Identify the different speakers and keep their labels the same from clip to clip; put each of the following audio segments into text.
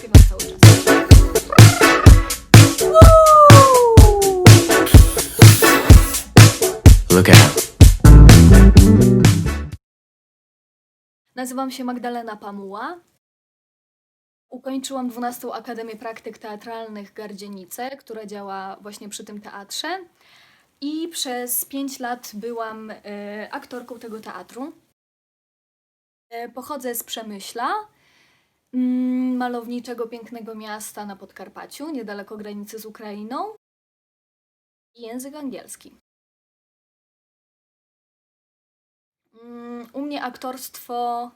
Speaker 1: śpiewam cały czas.
Speaker 2: Look out.
Speaker 1: Nazywam się Magdalena Pamuła. Ukończyłam 12 Akademię Praktyk Teatralnych Gardzienice, która działa właśnie przy tym teatrze. I przez 5 lat byłam e, aktorką tego teatru. E, pochodzę z Przemyśla, malowniczego, pięknego miasta na Podkarpaciu, niedaleko granicy z Ukrainą. Język angielski. Mm, U mnie aktorstwo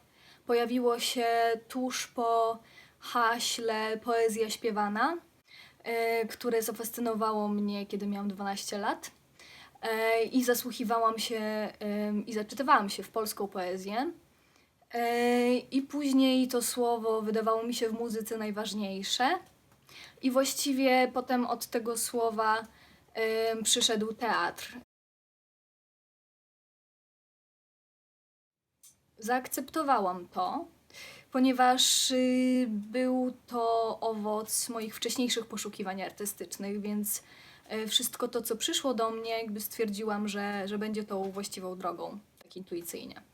Speaker 1: pojawiło się tuż po haśle Poezja śpiewana, e, które zafascynowało mnie, kiedy miałam 12 lat. E, I zasłuchiwałam się i zaczytywałam się w polską poezję. E, I później to słowo wydawało mi się w muzyce najważniejsze. I właściwie potem od tego słowa przyszedł teatr. Zaakceptowałam to, ponieważ y, był to owoc moich wcześniejszych poszukiwań artystycznych, więc y, wszystko to, co przyszło do mnie, jakby stwierdziłam, że, że będzie tą właściwą drogą, tak intuicyjnie.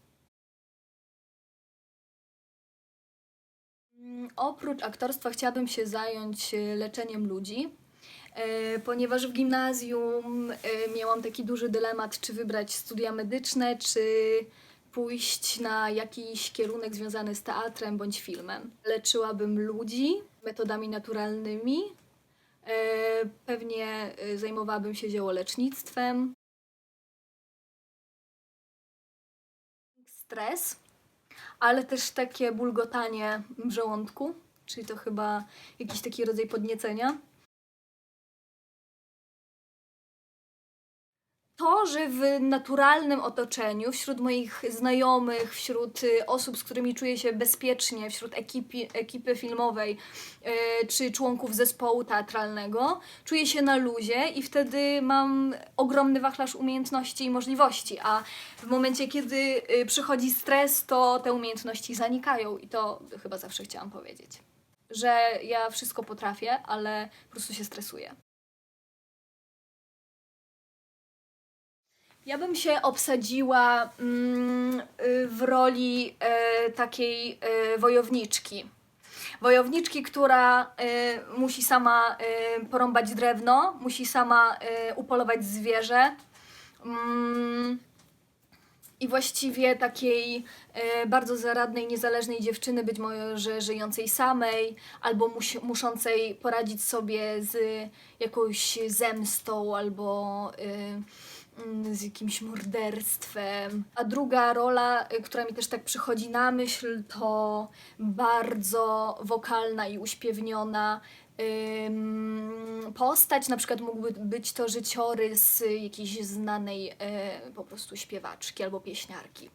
Speaker 1: Oprócz aktorstwa chciałabym się zająć y, leczeniem ludzi, e, ponieważ w gimnazjum e, miałam taki duży dylemat, czy wybrać studia medyczne, czy pójść na jakiś kierunek związany z teatrem bądź filmem. Leczyłabym ludzi metodami naturalnymi. E, Pewnie e, zajmowałabym się ziołolecznictwem. Stres, ale też takie bulgotanie w żołądku, czyli to chyba jakiś taki rodzaj podniecenia. To, że w naturalnym otoczeniu, wśród moich znajomych, wśród y, osób, z którymi czuję się bezpiecznie, wśród ekipy, ekipy filmowej y, czy członków zespołu teatralnego, czuję się na luzie i wtedy mam ogromny wachlarz umiejętności i możliwości, a w momencie, kiedy y, przychodzi stres, to te umiejętności zanikają i to chyba zawsze chciałam powiedzieć. Że ja wszystko potrafię, ale po prostu się stresuję. Ja bym się obsadziła mm, y, w roli y, takiej y, wojowniczki. Wojowniczki, która y, musi sama y, porąbać drewno, musi sama y, upolować zwierzę. Mm, I właściwie takiej y, bardzo zaradnej, niezależnej dziewczyny, być może żyjącej samej, albo musi, muszącej poradzić sobie z jakąś zemstą, albo y, z jakimś morderstwem. A druga rola, y, która mi też tak przychodzi na myśl, to bardzo wokalna i uśpiewniona postać. Na przykład mógłby być to życiorys jakiejś znanej y, po prostu śpiewaczki albo pieśniarki.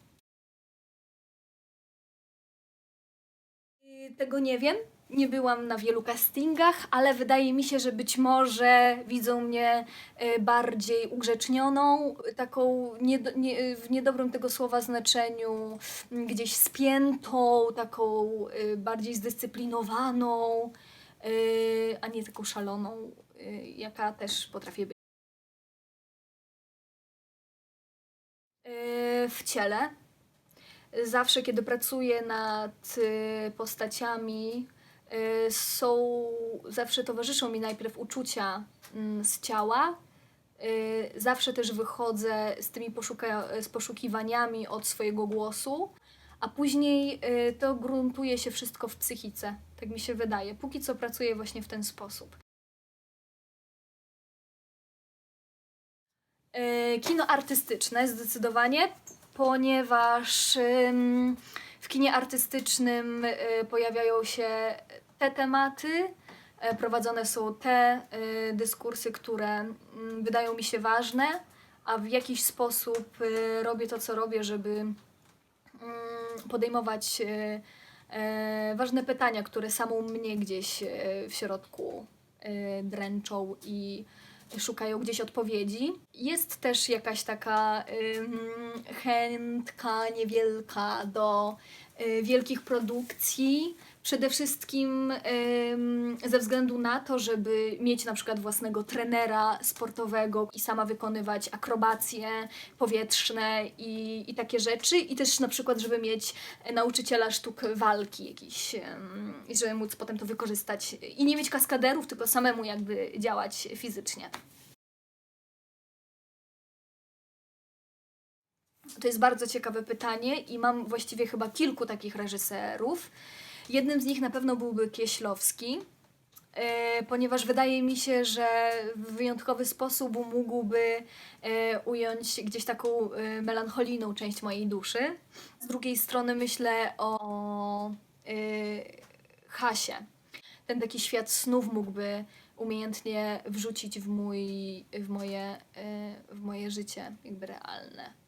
Speaker 1: Tego nie wiem. Nie byłam na wielu castingach, ale wydaje mi się, że być może widzą mnie y, bardziej ugrzecznioną, taką nie, nie, w niedobrym tego słowa znaczeniu, mm, gdzieś spiętą, taką y, bardziej zdyscyplinowaną, y, a nie taką szaloną, y, jaka też potrafię być. Y, W ciele zawsze, kiedy pracuję nad y, postaciami, y, są, zawsze towarzyszą mi najpierw uczucia mm, z ciała. Y, Zawsze też wychodzę z tymi poszuka- z poszukiwaniami od swojego głosu, a później y, to gruntuje się wszystko w psychice. Tak mi się wydaje. Póki co pracuję właśnie w ten sposób. Y, Kino artystyczne zdecydowanie, ponieważ w kinie artystycznym y, pojawiają się te tematy, e, prowadzone są te y, dyskursy, które mm, wydają mi się ważne, a w jakiś sposób y, robię to, co robię, żeby mm, podejmować y, e, ważne pytania, które samą mnie gdzieś y, w środku dręczą i szukają gdzieś odpowiedzi. Jest też jakaś taka chętka niewielka do wielkich produkcji, Przede wszystkim ze względu na to, żeby mieć na przykład własnego trenera sportowego i sama wykonywać akrobacje powietrzne i, i takie rzeczy. I też na przykład, żeby mieć nauczyciela sztuk walki jakiś i żeby móc potem to wykorzystać i nie mieć kaskaderów, tylko samemu jakby działać fizycznie. To jest bardzo ciekawe pytanie i mam właściwie chyba kilku takich reżyserów. Jednym z nich na pewno byłby Kieślowski, e, ponieważ wydaje mi się, że w wyjątkowy sposób mógłby e, ująć gdzieś taką e, melancholijną część mojej duszy. Z drugiej strony myślę o Hasie. Ten taki świat snów mógłby umiejętnie wrzucić w, mój, w, moje, w moje życie, jakby realne.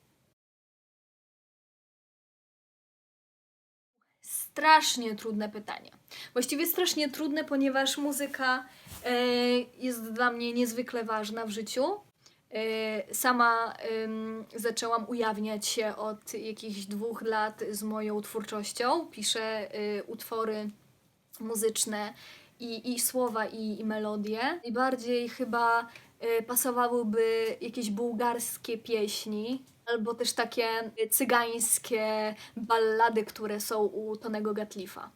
Speaker 1: Strasznie trudne pytanie. Właściwie strasznie trudne, ponieważ muzyka e, jest dla mnie niezwykle ważna w życiu. E, sama ym, zaczęłam ujawniać się od jakichś dwóch lat z moją twórczością. Piszę y, utwory muzyczne i, i słowa, i, i melodie. Najbardziej chyba y, pasowałyby jakieś bułgarskie pieśni, albo też takie cygańskie ballady, które są u Tonego Gatlifa.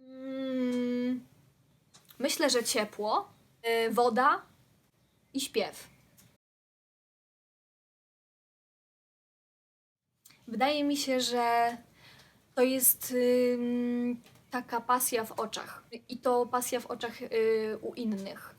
Speaker 1: Mm, Myślę, że ciepło, y, woda i śpiew. Wydaje mi się, że to jest ym, taka pasja w oczach. I to pasja w oczach y, u innych.